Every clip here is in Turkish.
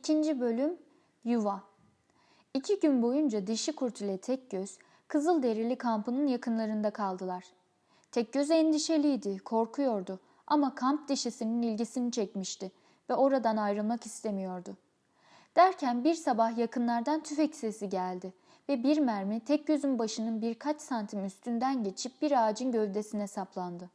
İkinci bölüm Yuva İki gün boyunca dişi kurt ile Tekgöz, Kızılderili kampının yakınlarında kaldılar. Tekgöz endişeliydi, korkuyordu ama kamp dişisinin ilgisini çekmişti ve oradan ayrılmak istemiyordu. Derken bir sabah yakınlardan tüfek sesi geldi ve bir mermi Tekgöz'ün başının birkaç santim üstünden geçip bir ağacın gövdesine saplandı.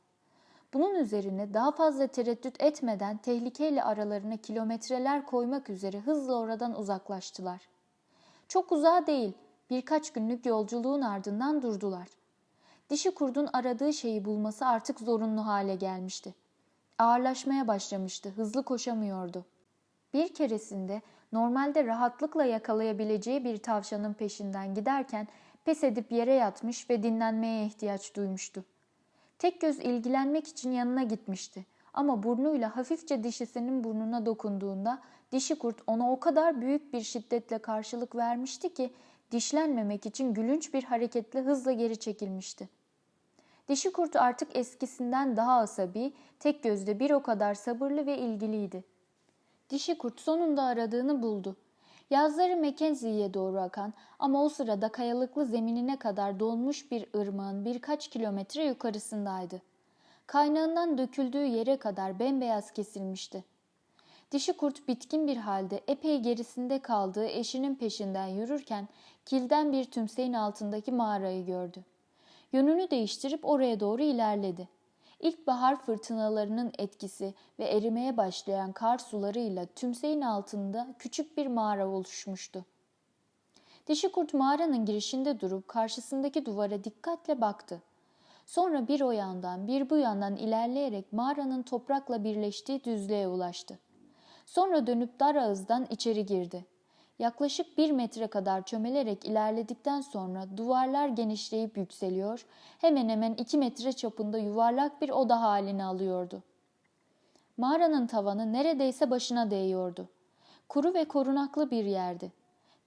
Bunun üzerine daha fazla tereddüt etmeden tehlikeyle aralarına kilometreler koymak üzere hızla oradan uzaklaştılar. Çok uzağa değil, birkaç günlük yolculuğun ardından durdular. Dişi kurdun aradığı şeyi bulması artık zorunlu hale gelmişti. Ağırlaşmaya başlamıştı, hızlı koşamıyordu. Bir keresinde normalde rahatlıkla yakalayabileceği bir tavşanın peşinden giderken pes edip yere yatmış ve dinlenmeye ihtiyaç duymuştu. Tek göz ilgilenmek için yanına gitmişti. Ama burnuyla hafifçe dişisinin burnuna dokunduğunda dişi kurt ona o kadar büyük bir şiddetle karşılık vermişti ki dişlenmemek için gülünç bir hareketle hızla geri çekilmişti. Dişi kurt artık eskisinden daha asabi, tek gözde bir o kadar sabırlı ve ilgiliydi. Dişi kurt sonunda aradığını buldu. Yazları Mackenzie'ye doğru akan ama o sırada kayalıklı zeminine kadar dolmuş bir ırmağın birkaç kilometre yukarısındaydı. Kaynağından döküldüğü yere kadar bembeyaz kesilmişti. Dişi kurt bitkin bir halde epey gerisinde kaldığı eşinin peşinden yürürken kilden bir tümseyin altındaki mağarayı gördü. Yönünü değiştirip oraya doğru ilerledi. İlkbahar fırtınalarının etkisi ve erimeye başlayan kar sularıyla tümseyin altında küçük bir mağara oluşmuştu. Dişi kurt mağaranın girişinde durup karşısındaki duvara dikkatle baktı. Sonra bir o yandan bir bu yandan ilerleyerek mağaranın toprakla birleştiği düzlüğe ulaştı. Sonra dönüp dar ağızdan içeri girdi. Yaklaşık bir metre kadar çömelerek ilerledikten sonra duvarlar genişleyip yükseliyor, hemen hemen iki metre çapında yuvarlak bir oda halini alıyordu. Mağaranın tavanı neredeyse başına değiyordu. Kuru ve korunaklı bir yerdi.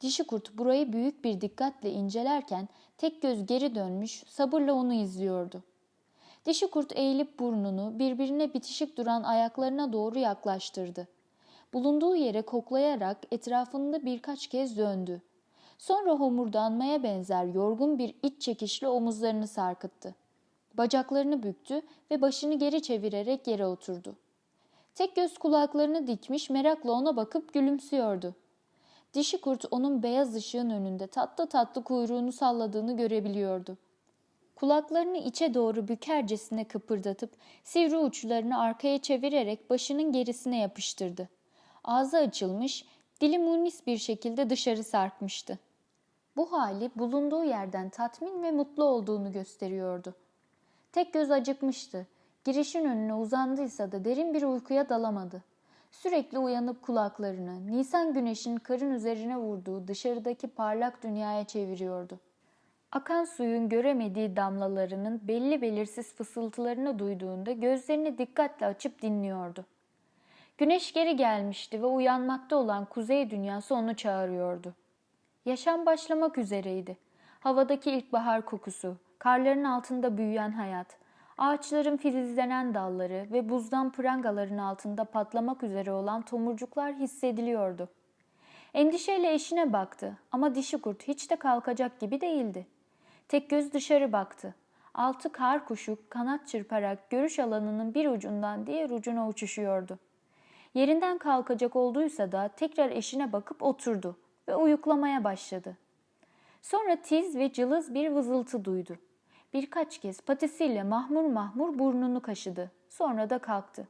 Dişi kurt burayı büyük bir dikkatle incelerken tek göz geri dönmüş, sabırla onu izliyordu. Dişi kurt eğilip burnunu birbirine bitişik duran ayaklarına doğru yaklaştırdı. Bulunduğu yere koklayarak etrafında birkaç kez döndü. Sonra homurdanmaya benzer yorgun bir iç çekişle omuzlarını sarkıttı. Bacaklarını büktü ve başını geri çevirerek yere oturdu. Tek göz kulaklarını dikmiş merakla ona bakıp gülümsüyordu. Dişi kurt onun beyaz ışığın önünde tatlı tatlı kuyruğunu salladığını görebiliyordu. Kulaklarını içe doğru bükercesine kıpırdatıp sivri uçlarını arkaya çevirerek başının gerisine yapıştırdı. Ağzı açılmış, dili munis bir şekilde dışarı sarkmıştı. Bu hali bulunduğu yerden tatmin ve mutlu olduğunu gösteriyordu. Tek göz acıkmıştı. Girişin önüne uzandıysa da derin bir uykuya dalamadı. Sürekli uyanıp kulaklarını, Nisan güneşin karın üzerine vurduğu dışarıdaki parlak dünyaya çeviriyordu. Akan suyun göremediği damlalarının belli belirsiz fısıltılarını duyduğunda gözlerini dikkatle açıp dinliyordu. Güneş geri gelmişti ve uyanmakta olan kuzey dünyası onu çağırıyordu. Yaşam başlamak üzereydi. Havadaki ilkbahar kokusu, karların altında büyüyen hayat, ağaçların filizlenen dalları ve buzdan prangaların altında patlamak üzere olan tomurcuklar hissediliyordu. Endişeyle eşine baktı ama dişi kurt hiç de kalkacak gibi değildi. Tek göz dışarı baktı. Altı kar kuşu kanat çırparak görüş alanının bir ucundan diğer ucuna uçuşuyordu. Yerinden kalkacak olduysa da tekrar eşine bakıp oturdu ve uyuklamaya başladı. Sonra tiz ve cılız bir vızıltı duydu. Birkaç kez patisiyle mahmur mahmur burnunu kaşıdı. Sonra da kalktı.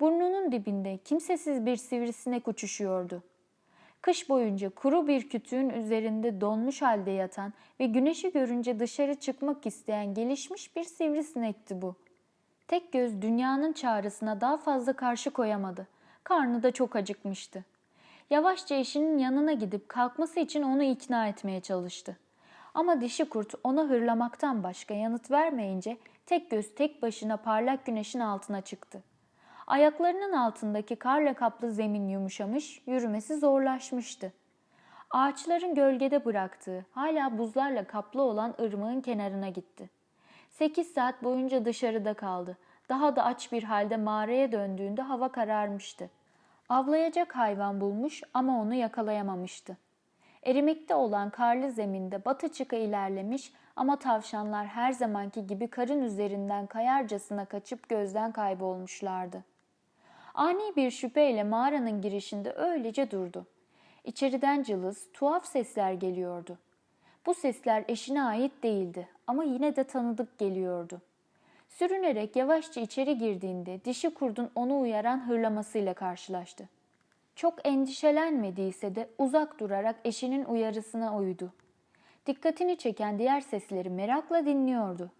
Burnunun dibinde kimsesiz bir sivrisinek uçuşuyordu. Kış boyunca kuru bir kütüğün üzerinde donmuş halde yatan ve güneşi görünce dışarı çıkmak isteyen gelişmiş bir sivrisinekti bu. Tek göz dünyanın çağrısına daha fazla karşı koyamadı. Karnı da çok acıkmıştı. Yavaşça eşinin yanına gidip kalkması için onu ikna etmeye çalıştı. Ama dişi kurt ona hırlamaktan başka yanıt vermeyince tek göz tek başına parlak güneşin altına çıktı. Ayaklarının altındaki karla kaplı zemin yumuşamış, yürümesi zorlaşmıştı. Ağaçların gölgede bıraktığı, hala buzlarla kaplı olan ırmağın kenarına gitti. Sekiz saat boyunca dışarıda kaldı. Daha da aç bir halde mağaraya döndüğünde hava kararmıştı. Avlayacak hayvan bulmuş ama onu yakalayamamıştı. Erimekte olan karlı zeminde batı çıka ilerlemiş ama tavşanlar her zamanki gibi karın üzerinden kayarcasına kaçıp gözden kaybolmuşlardı. Ani bir şüpheyle mağaranın girişinde öylece durdu. İçeriden cılız, tuhaf sesler geliyordu. Bu sesler eşine ait değildi ama yine de tanıdık geliyordu. Sürünerek yavaşça içeri girdiğinde dişi kurdun onu uyaran hırlamasıyla karşılaştı. Çok endişelenmediyse de uzak durarak eşinin uyarısına uydu. Dikkatini çeken diğer sesleri merakla dinliyordu.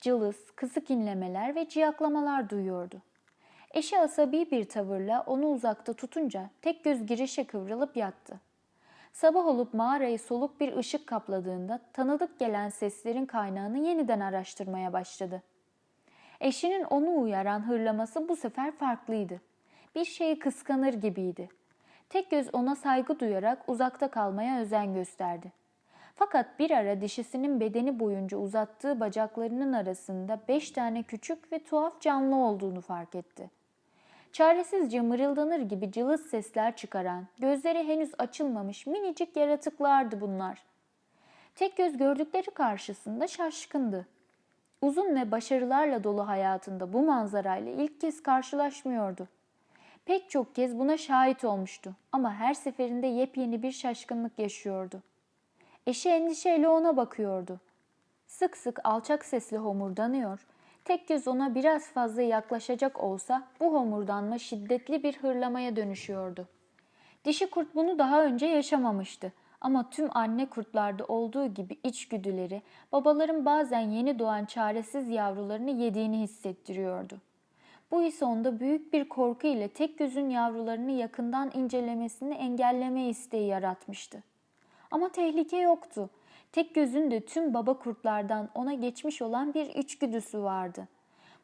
Cılız, kısık inlemeler ve ciyaklamalar duyuyordu. Eşi asabi bir tavırla onu uzakta tutunca tek göz girişe kıvrılıp yattı. Sabah olup mağarayı soluk bir ışık kapladığında tanıdık gelen seslerin kaynağını yeniden araştırmaya başladı. Eşinin onu uyaran hırlaması bu sefer farklıydı. Bir şeyi kıskanır gibiydi. Tek göz ona saygı duyarak uzakta kalmaya özen gösterdi. Fakat bir ara dişisinin bedeni boyunca uzattığı bacaklarının arasında beş tane küçük ve tuhaf canlı olduğunu fark etti. Çaresizce mırıldanır gibi cılız sesler çıkaran, gözleri henüz açılmamış minicik yaratıklardı bunlar. Tek göz gördükleri karşısında şaşkındı. Uzun ve başarılarla dolu hayatında bu manzarayla ilk kez karşılaşmıyordu. Pek çok kez buna şahit olmuştu ama her seferinde yepyeni bir şaşkınlık yaşıyordu. Eşi endişeyle ona bakıyordu. Sık sık alçak sesli homurdanıyor, tek göz ona biraz fazla yaklaşacak olsa bu homurdanma şiddetli bir hırlamaya dönüşüyordu. Dişi kurt bunu daha önce yaşamamıştı ama tüm anne kurtlarda olduğu gibi içgüdüleri babaların bazen yeni doğan çaresiz yavrularını yediğini hissettiriyordu. Bu ise onda büyük bir korku ile tek gözün yavrularını yakından incelemesini engelleme isteği yaratmıştı. Ama tehlike yoktu. Tek gözün de tüm baba kurtlardan ona geçmiş olan bir içgüdüsü vardı.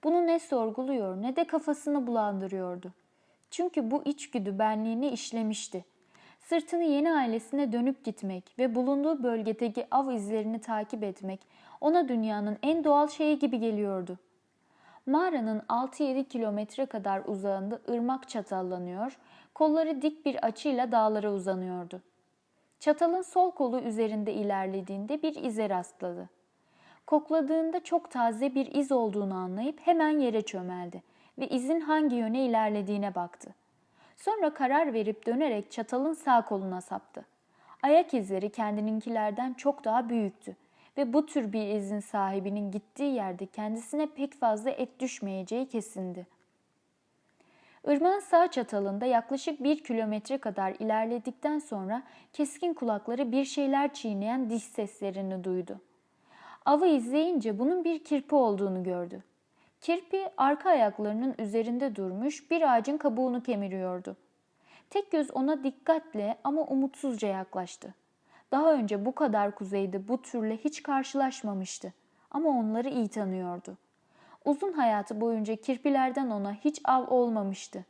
Bunu ne sorguluyor ne de kafasını bulandırıyordu. Çünkü bu içgüdü benliğini işlemişti. Sırtını yeni ailesine dönüp gitmek ve bulunduğu bölgedeki av izlerini takip etmek ona dünyanın en doğal şeyi gibi geliyordu. Mağaranın 6-7 kilometre kadar uzağında ırmak çatallanıyor, kolları dik bir açıyla dağlara uzanıyordu. Çatalın sol kolu üzerinde ilerlediğinde bir ize rastladı. Kokladığında çok taze bir iz olduğunu anlayıp hemen yere çömeldi ve izin hangi yöne ilerlediğine baktı. Sonra karar verip dönerek çatalın sağ koluna saptı. Ayak izleri kendininkilerden çok daha büyüktü ve bu tür bir izin sahibinin gittiği yerde kendisine pek fazla et düşmeyeceği kesindi. Irmağın sağ çatalında yaklaşık bir kilometre kadar ilerledikten sonra keskin kulakları bir şeyler çiğneyen diş seslerini duydu. Avı izleyince bunun bir kirpi olduğunu gördü. Kirpi arka ayaklarının üzerinde durmuş bir ağacın kabuğunu kemiriyordu. Tek göz ona dikkatle ama umutsuzca yaklaştı. Daha önce bu kadar kuzeyde bu türle hiç karşılaşmamıştı ama onları iyi tanıyordu. Uzun hayatı boyunca kirpilerden ona hiç av olmamıştı.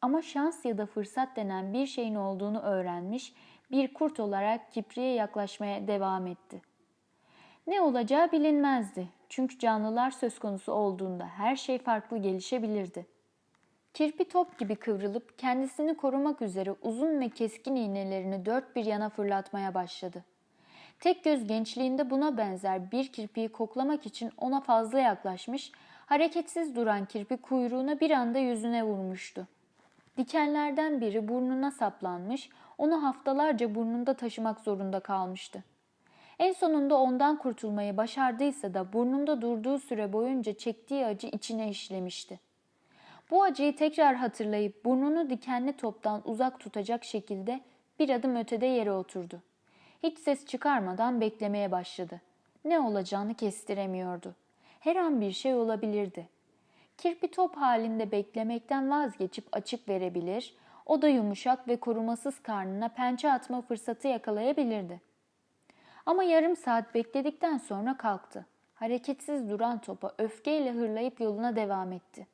Ama şans ya da fırsat denen bir şeyin olduğunu öğrenmiş, bir kurt olarak kipriye yaklaşmaya devam etti. Ne olacağı bilinmezdi. Çünkü canlılar söz konusu olduğunda her şey farklı gelişebilirdi. Kirpi top gibi kıvrılıp kendisini korumak üzere uzun ve keskin iğnelerini dört bir yana fırlatmaya başladı. Tek göz gençliğinde buna benzer bir kirpiyi koklamak için ona fazla yaklaşmış, hareketsiz duran kirpi kuyruğuna bir anda yüzüne vurmuştu. Dikenlerden biri burnuna saplanmış, onu haftalarca burnunda taşımak zorunda kalmıştı. En sonunda ondan kurtulmayı başardıysa da burnunda durduğu süre boyunca çektiği acı içine işlemişti. Bu acıyı tekrar hatırlayıp burnunu dikenli toptan uzak tutacak şekilde bir adım ötede yere oturdu. Hiç ses çıkarmadan beklemeye başladı. Ne olacağını kestiremiyordu. Her an bir şey olabilirdi. Kirpi top halinde beklemekten vazgeçip açık verebilir, o da yumuşak ve korumasız karnına pençe atma fırsatı yakalayabilirdi. Ama yarım saat bekledikten sonra kalktı. Hareketsiz duran topa öfkeyle hırlayıp yoluna devam etti.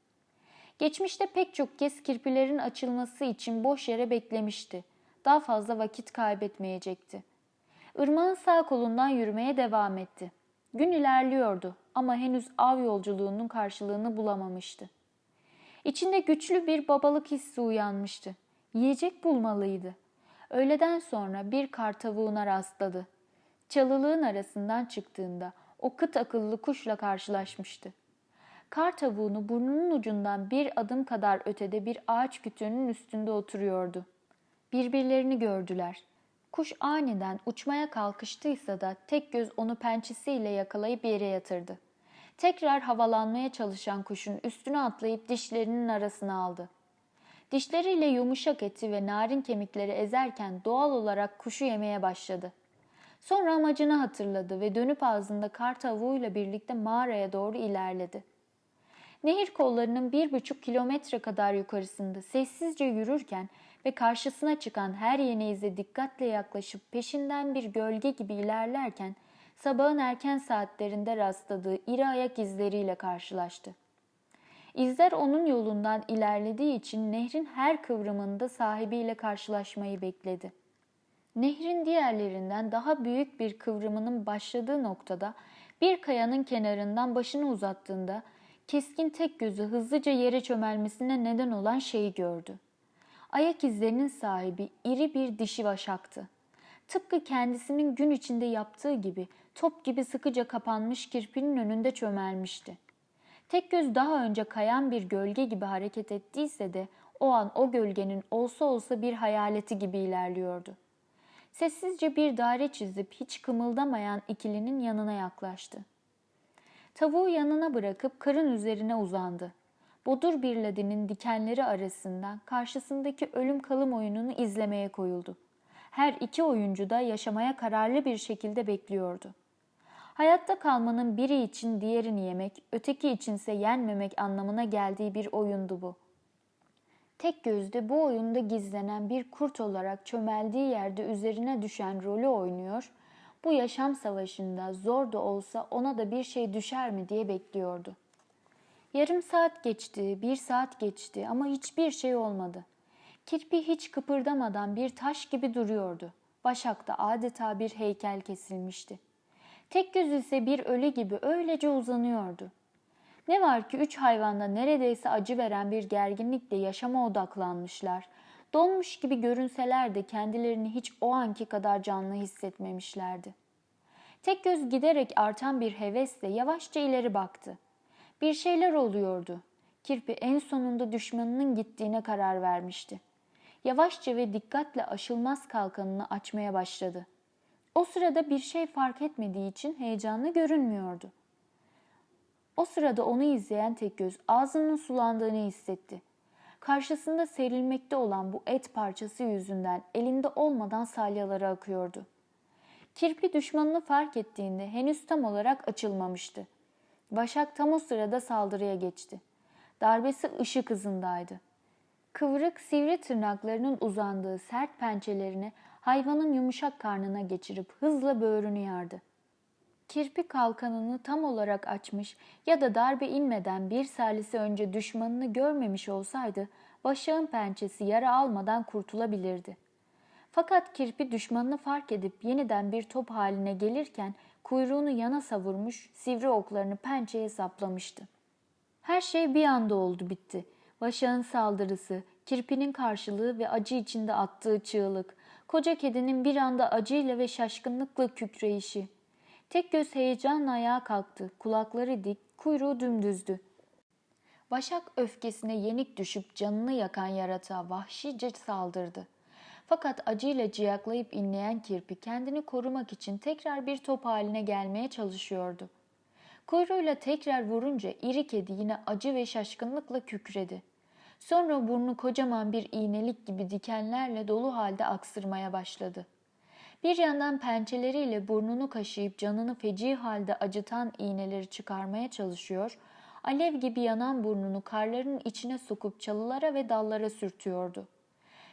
Geçmişte pek çok kez kirpilerin açılması için boş yere beklemişti. Daha fazla vakit kaybetmeyecekti. Irmağın sağ kolundan yürümeye devam etti. Gün ilerliyordu ama henüz av yolculuğunun karşılığını bulamamıştı. İçinde güçlü bir babalık hissi uyanmıştı. Yiyecek bulmalıydı. Öğleden sonra bir kar tavuğuna rastladı. Çalılığın arasından çıktığında o kıt akıllı kuşla karşılaşmıştı. Kar tavuğunu burnunun ucundan bir adım kadar ötede bir ağaç kütüğünün üstünde oturuyordu. Birbirlerini gördüler. Kuş aniden uçmaya kalkıştıysa da tek göz onu pençesiyle yakalayıp yere yatırdı. Tekrar havalanmaya çalışan kuşun üstüne atlayıp dişlerinin arasına aldı. Dişleriyle yumuşak eti ve narin kemikleri ezerken doğal olarak kuşu yemeye başladı. Sonra amacını hatırladı ve dönüp ağzında kar tavuğuyla birlikte mağaraya doğru ilerledi. Nehir kollarının bir buçuk kilometre kadar yukarısında sessizce yürürken ve karşısına çıkan her yeni ize dikkatle yaklaşıp peşinden bir gölge gibi ilerlerken sabahın erken saatlerinde rastladığı iri ayak izleriyle karşılaştı. İzler onun yolundan ilerlediği için nehrin her kıvrımında sahibiyle karşılaşmayı bekledi. Nehrin diğerlerinden daha büyük bir kıvrımının başladığı noktada bir kayanın kenarından başını uzattığında keskin tek gözü hızlıca yere çömelmesine neden olan şeyi gördü. Ayak izlerinin sahibi iri bir dişi vaşaktı. Tıpkı kendisinin gün içinde yaptığı gibi top gibi sıkıca kapanmış kirpinin önünde çömelmişti. Tek göz daha önce kayan bir gölge gibi hareket ettiyse de o an o gölgenin olsa olsa bir hayaleti gibi ilerliyordu. Sessizce bir daire çizip hiç kımıldamayan ikilinin yanına yaklaştı. Tavuğu yanına bırakıp karın üzerine uzandı. Bodur bir ladinin dikenleri arasından karşısındaki ölüm kalım oyununu izlemeye koyuldu. Her iki oyuncu da yaşamaya kararlı bir şekilde bekliyordu. Hayatta kalmanın biri için diğerini yemek, öteki içinse yenmemek anlamına geldiği bir oyundu bu. Tek gözde bu oyunda gizlenen bir kurt olarak çömeldiği yerde üzerine düşen rolü oynuyor, bu yaşam savaşında zor da olsa ona da bir şey düşer mi diye bekliyordu. Yarım saat geçti, bir saat geçti ama hiçbir şey olmadı. Kirpi hiç kıpırdamadan bir taş gibi duruyordu. Başak'ta adeta bir heykel kesilmişti. Tek göz ise bir ölü gibi öylece uzanıyordu. Ne var ki üç hayvanda neredeyse acı veren bir gerginlikle yaşama odaklanmışlar. Donmuş gibi görünseler de kendilerini hiç o anki kadar canlı hissetmemişlerdi. Tek göz giderek artan bir hevesle yavaşça ileri baktı. Bir şeyler oluyordu. Kirpi en sonunda düşmanının gittiğine karar vermişti. Yavaşça ve dikkatle aşılmaz kalkanını açmaya başladı. O sırada bir şey fark etmediği için heyecanlı görünmüyordu. O sırada onu izleyen tek göz ağzının sulandığını hissetti. Karşısında serilmekte olan bu et parçası yüzünden elinde olmadan salyaları akıyordu. Kirpi düşmanını fark ettiğinde henüz tam olarak açılmamıştı. Başak tam o sırada saldırıya geçti. Darbesi ışık hızındaydı. Kıvrık sivri tırnaklarının uzandığı sert pençelerini hayvanın yumuşak karnına geçirip hızla böğrünü yardı. Kirpi kalkanını tam olarak açmış ya da darbe inmeden bir salise önce düşmanını görmemiş olsaydı başağın pençesi yara almadan kurtulabilirdi. Fakat kirpi düşmanını fark edip yeniden bir top haline gelirken kuyruğunu yana savurmuş, sivri oklarını pençeye saplamıştı. Her şey bir anda oldu bitti. Başağın saldırısı, kirpinin karşılığı ve acı içinde attığı çığlık, koca kedinin bir anda acıyla ve şaşkınlıkla kükreyişi. Tek göz heyecanla ayağa kalktı, kulakları dik, kuyruğu dümdüzdü. Başak öfkesine yenik düşüp canını yakan yaratığa vahşice saldırdı. Fakat acıyla ciyaklayıp inleyen kirpi kendini korumak için tekrar bir top haline gelmeye çalışıyordu. Kuyruğuyla tekrar vurunca iri kedi yine acı ve şaşkınlıkla kükredi. Sonra burnu kocaman bir iğnelik gibi dikenlerle dolu halde aksırmaya başladı. Bir yandan pençeleriyle burnunu kaşıyıp canını feci halde acıtan iğneleri çıkarmaya çalışıyor, alev gibi yanan burnunu karların içine sokup çalılara ve dallara sürtüyordu.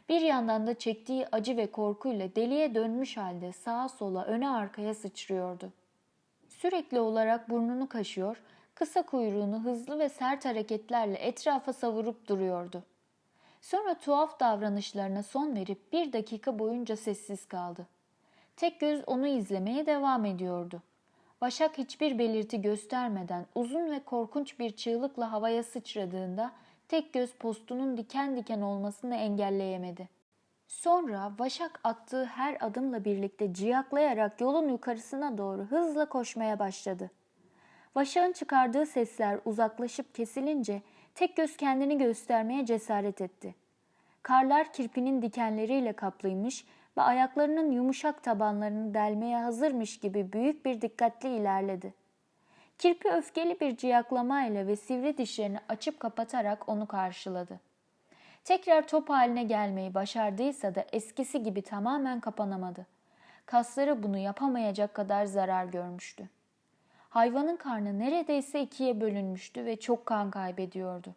Bir yandan da çektiği acı ve korkuyla deliye dönmüş halde sağa sola öne arkaya sıçrıyordu. Sürekli olarak burnunu kaşıyor, kısa kuyruğunu hızlı ve sert hareketlerle etrafa savurup duruyordu. Sonra tuhaf davranışlarına son verip bir dakika boyunca sessiz kaldı. Tek göz onu izlemeye devam ediyordu. Başak hiçbir belirti göstermeden uzun ve korkunç bir çığlıkla havaya sıçradığında tek göz postunun diken diken olmasını engelleyemedi. Sonra Vaşak attığı her adımla birlikte ciyaklayarak yolun yukarısına doğru hızla koşmaya başladı. Vaşak'ın çıkardığı sesler uzaklaşıp kesilince tek göz kendini göstermeye cesaret etti. Karlar kirpinin dikenleriyle kaplıymış ve ayaklarının yumuşak tabanlarını delmeye hazırmış gibi büyük bir dikkatle ilerledi. Kirpi öfkeli bir ciyaklamayla ve sivri dişlerini açıp kapatarak onu karşıladı. Tekrar top haline gelmeyi başardıysa da eskisi gibi tamamen kapanamadı. Kasları bunu yapamayacak kadar zarar görmüştü. Hayvanın karnı neredeyse ikiye bölünmüştü ve çok kan kaybediyordu.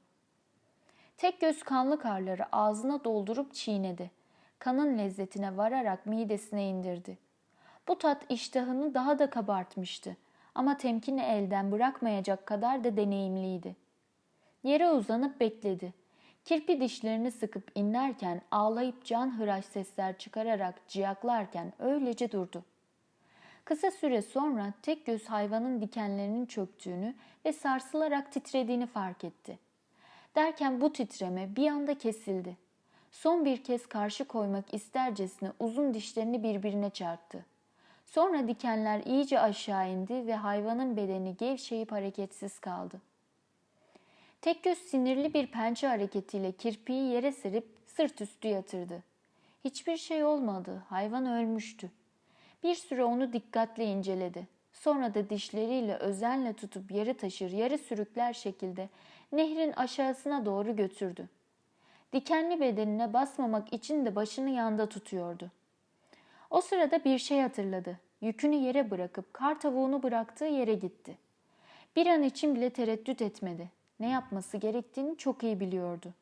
Tek göz kanlı karları ağzına doldurup çiğnedi. Kanın lezzetine vararak midesine indirdi. Bu tat iştahını daha da kabartmıştı ama temkini elden bırakmayacak kadar da deneyimliydi. Yere uzanıp bekledi. Kirpi dişlerini sıkıp inlerken ağlayıp can hıraş sesler çıkararak ciyaklarken öylece durdu. Kısa süre sonra tek göz hayvanın dikenlerinin çöktüğünü ve sarsılarak titrediğini fark etti. Derken bu titreme bir anda kesildi. Son bir kez karşı koymak istercesine uzun dişlerini birbirine çarptı. Sonra dikenler iyice aşağı indi ve hayvanın bedeni gevşeyip hareketsiz kaldı. Tek göz sinirli bir pençe hareketiyle kirpiği yere serip sırt üstü yatırdı. Hiçbir şey olmadı, hayvan ölmüştü. Bir süre onu dikkatle inceledi. Sonra da dişleriyle özenle tutup yarı taşır, yarı sürükler şekilde nehrin aşağısına doğru götürdü. Dikenli bedenine basmamak için de başını yanda tutuyordu. O sırada bir şey hatırladı. Yükünü yere bırakıp kar tavuğunu bıraktığı yere gitti. Bir an için bile tereddüt etmedi. Ne yapması gerektiğini çok iyi biliyordu.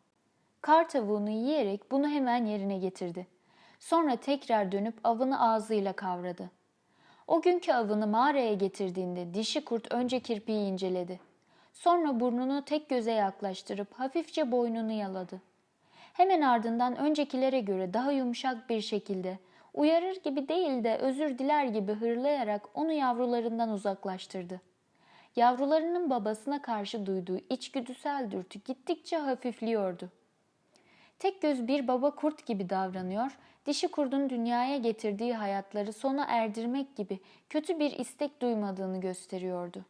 Kar tavuğunu yiyerek bunu hemen yerine getirdi. Sonra tekrar dönüp avını ağzıyla kavradı. O günkü avını mağaraya getirdiğinde dişi kurt önce kirpiği inceledi. Sonra burnunu tek göze yaklaştırıp hafifçe boynunu yaladı. Hemen ardından öncekilere göre daha yumuşak bir şekilde uyarır gibi değil de özür diler gibi hırlayarak onu yavrularından uzaklaştırdı. Yavrularının babasına karşı duyduğu içgüdüsel dürtü gittikçe hafifliyordu. Tek göz bir baba kurt gibi davranıyor, dişi kurdun dünyaya getirdiği hayatları sona erdirmek gibi kötü bir istek duymadığını gösteriyordu.